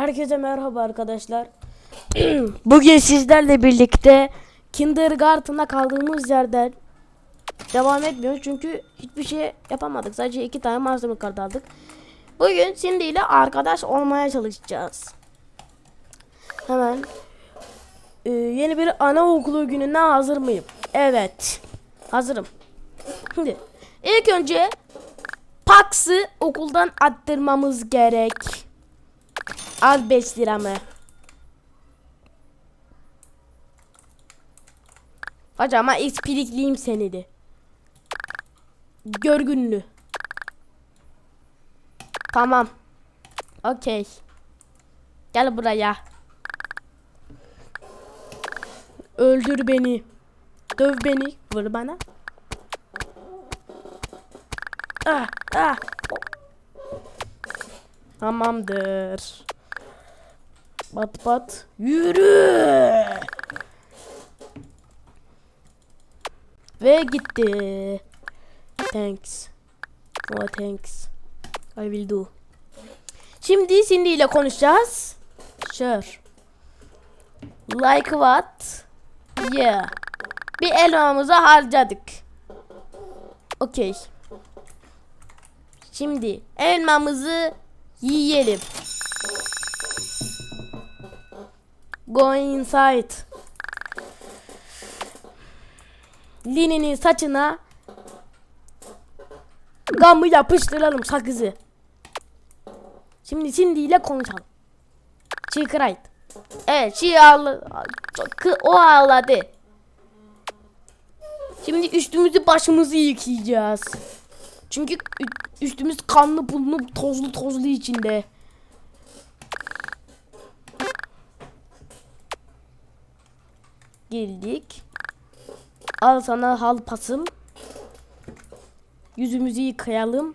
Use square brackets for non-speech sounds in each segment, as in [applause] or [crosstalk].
Herkese merhaba arkadaşlar. [clears throat] Bugün sizlerle birlikte Kindergarten'a kaldığımız yerden devam etmiyoruz çünkü hiçbir şey yapamadık. Sadece iki tane malzeme kartı aldık. Bugün Cindy ile arkadaş olmaya çalışacağız. Hemen Ee, yeni bir anaokulu gününe hazır mıyım? Evet. Hazırım. Şimdi ilk önce Pax'ı okuldan attırmamız gerek. Al 5 liramı. Hocama XP'likliyim seni de. Görgünlü. Tamam. Okey. Gel buraya. Öldür beni. Döv beni. Vur bana. Ah, ah. Tamamdır. Bat bat. Yürü. Ve gitti. Thanks. Oh thanks. I will do. Şimdi Cindy ile konuşacağız. Sure. Like what? Yeah. Bir elmamızı harcadık. Okey. Şimdi elmamızı yiyelim. Go inside. Lini'nin saçına gamı yapıştıralım sakızı. Şimdi Cindy ile konuşalım. She cried. Evet, she ağladı. O ağladı. Şimdi üstümüzü başımızı yıkayacağız. Çünkü üstümüz kanlı pullu tozlu tozlu içinde. Geldik. Al sana hal pasım. Yüzümüzü yıkayalım.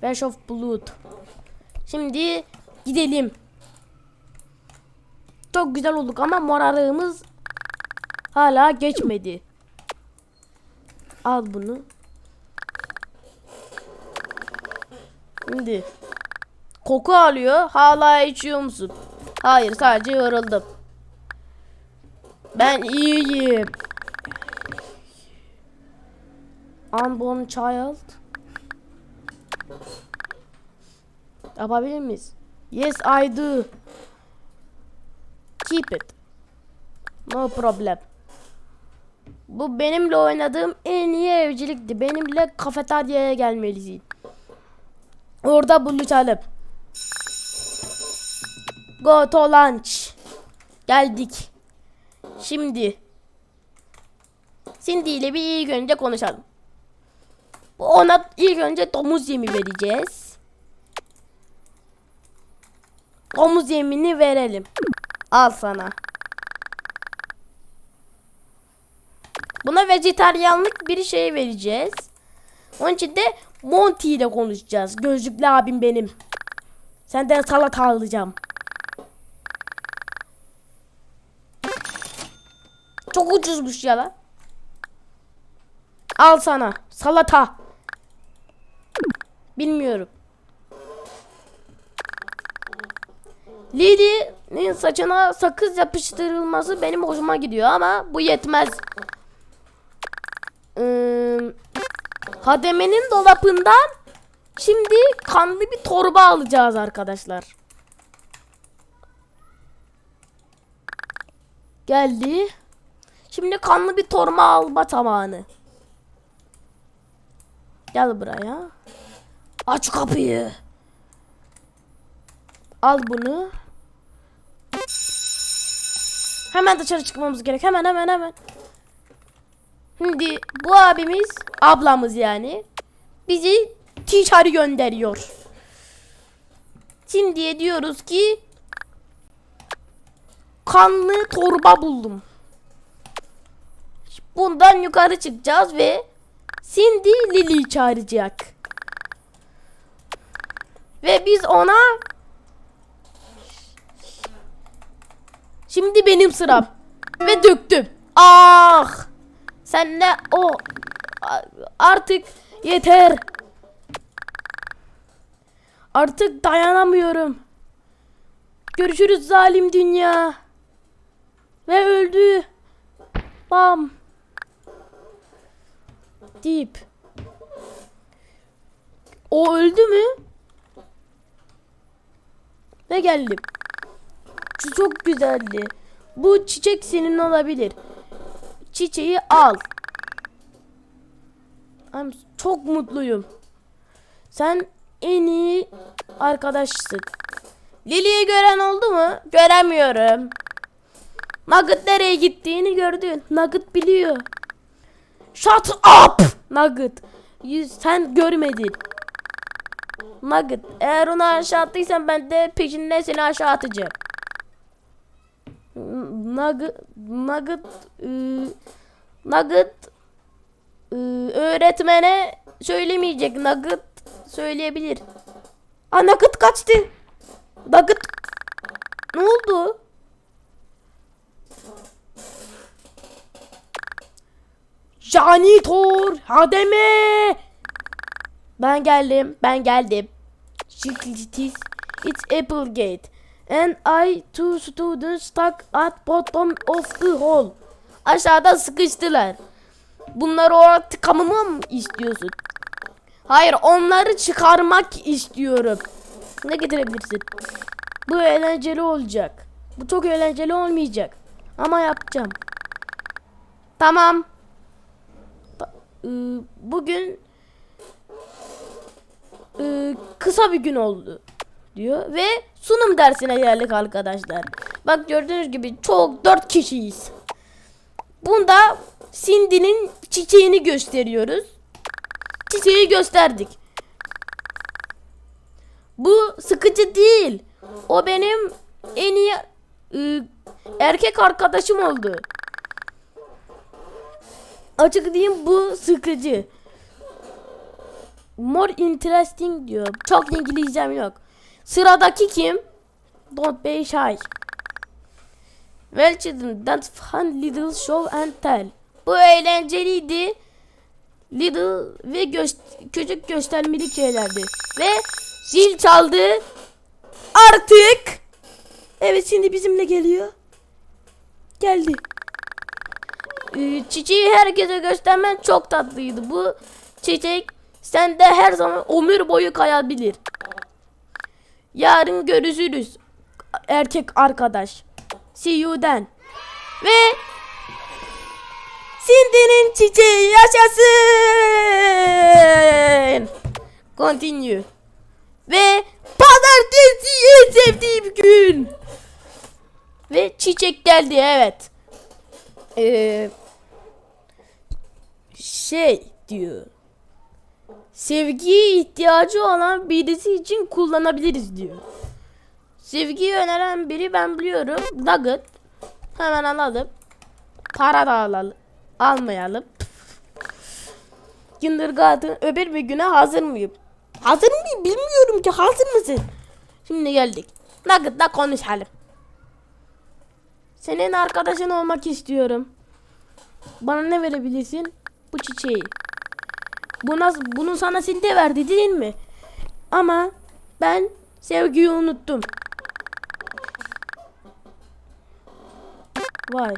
Wash of blood. Şimdi gidelim. Çok güzel olduk ama morarığımız hala geçmedi. Al bunu. Şimdi koku alıyor. Hala içiyor musun? Hayır, sadece yoruldum. Ben iyiyim. Unborn child. Yapabilir miyiz? Yes, I do. Keep it. No problem. Bu benimle oynadığım en iyi evcilikti. Benimle kafeteryaya gelmelisin. Orada buluşalım. Go to lunch. Geldik. Şimdi Cindy ile bir ilk önce konuşalım. Ona ilk önce domuz yemi vereceğiz. Domuz yemini verelim. Al sana. Buna vejetaryenlik bir şey vereceğiz. Onun için de Monty ile konuşacağız. Gözlüklü abim benim. Senden salata alacağım. Çok ucuzmuş ya lan. Al sana salata. Bilmiyorum. Lily'nin saçına sakız yapıştırılması benim hoşuma gidiyor ama bu yetmez. Ee, Hademe'nin dolabından şimdi kanlı bir torba alacağız arkadaşlar. Geldi. Şimdi kanlı bir torba alma zamanı. Gel buraya. Aç kapıyı. Al bunu. Hemen dışarı çıkmamız gerek. Hemen hemen hemen. Şimdi bu abimiz, ablamız yani bizi dışarı gönderiyor. Şimdi diyoruz ki kanlı torba buldum. Bundan yukarı çıkacağız ve Cindy Lily'yi çağıracak. Ve biz ona Şimdi benim sıram. Ve döktüm. Ah! Sen ne o A- artık yeter. Artık dayanamıyorum. Görüşürüz zalim dünya. Ve öldü. Bam. Deyip. O öldü mü? Ve geldim. Çok güzeldi. Bu çiçek senin olabilir. Çiçeği al. I'm çok mutluyum. Sen en iyi arkadaşsın. Lily'yi gören oldu mu? Göremiyorum. Nugget nereye gittiğini gördün. Nugget biliyor. Shut up! Nugget. Yüz, sen görmedin. Nugget. Eğer onu aşağı attıysan ben de peşinden seni aşağı atacağım. Nugget. Nugget. ıı, Nugget. ıı, öğretmene söylemeyecek. Nugget söyleyebilir. Aa Nugget kaçtı. Nugget. Ne oldu? Janitor Hademe Ben geldim ben geldim. It is it's Applegate. And I two students stuck at bottom of the hole Aşağıda sıkıştılar. Bunları oraya tıkamamı mı istiyorsun? Hayır onları çıkarmak istiyorum. Ne getirebilirsin? Bu eğlenceli olacak. Bu çok eğlenceli olmayacak. Ama yapacağım. Tamam bugün e, kısa bir gün oldu diyor ve sunum dersine geldik arkadaşlar. Bak gördüğünüz gibi çok dört kişiyiz. Bunda Cindy'nin çiçeğini gösteriyoruz. Çiçeği gösterdik. Bu sıkıcı değil. O benim en iyi e, erkek arkadaşım oldu. Açık diyeyim bu sıkıcı. More interesting diyor. Çok İngilizcem yok. Sıradaki kim? Don't be shy. Well children, that's fun little show and tell. Bu eğlenceliydi. Little ve göst küçük göstermelik şeylerdi. Ve zil çaldı. Artık. Evet şimdi bizimle geliyor. Geldi. Ee, çiçeği herkese göstermen çok tatlıydı. Bu çiçek sende her zaman ömür boyu kayabilir. Yarın görüşürüz. Erkek arkadaş. See you then. Ve Cindy'nin çiçeği yaşasın. Continue. Ve pazartesi en sevdiğim gün. Ve çiçek geldi evet. Ee, şey diyor. Sevgiye ihtiyacı olan birisi için kullanabiliriz diyor. Sevgiyi öneren biri ben biliyorum. Nugget. Hemen alalım. Para da alalım. Almayalım. Kindergarten öbür bir güne hazır mıyım? Hazır mıyım? Bilmiyorum ki. Hazır mısın? Şimdi geldik. Nugget'la konuşalım. Senin arkadaşın olmak istiyorum. Bana ne verebilirsin? Bu çiçeği. Bu nasıl, bunu sana Sinte verdi değil mi? Ama ben sevgiyi unuttum. Vay.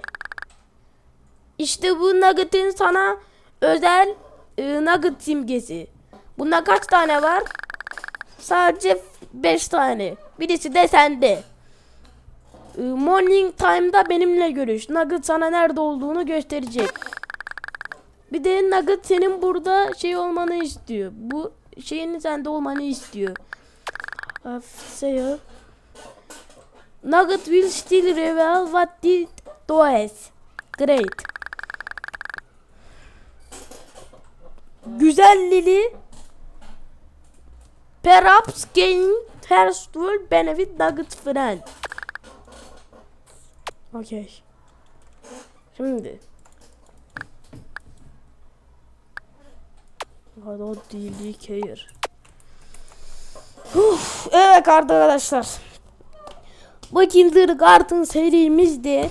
İşte bu Nugget'in sana özel e, Nugget simgesi. Bunda kaç tane var? Sadece 5 tane. Birisi de sende. E, Morning Time'da benimle görüş. Nugget sana nerede olduğunu gösterecek. Bir de Nugget senin burada şey olmanı istiyor. Bu şeyin sende olmanı istiyor. Say Nugget will still reveal what did does. Great. Güzel Lily. Perhaps gain her will benefit Nugget friend. Okay. Şimdi. O dili care. Uf, evet arkadaşlar. Bu Kindergarten serimiz de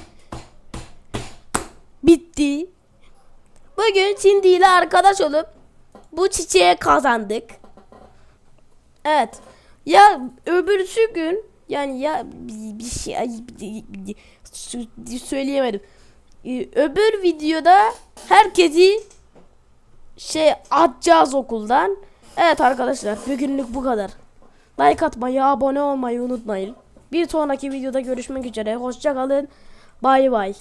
bitti. Bugün Cindy ile arkadaş olup bu çiçeğe kazandık. Evet. Ya öbürsü gün Yani ya bir, şey ay, söyleyemedim. Ee, öbür videoda herkesi şey atacağız okuldan. Evet arkadaşlar bugünlük bu kadar. Like atmayı, abone olmayı unutmayın. Bir sonraki videoda görüşmek üzere. Hoşça kalın. Bay bay.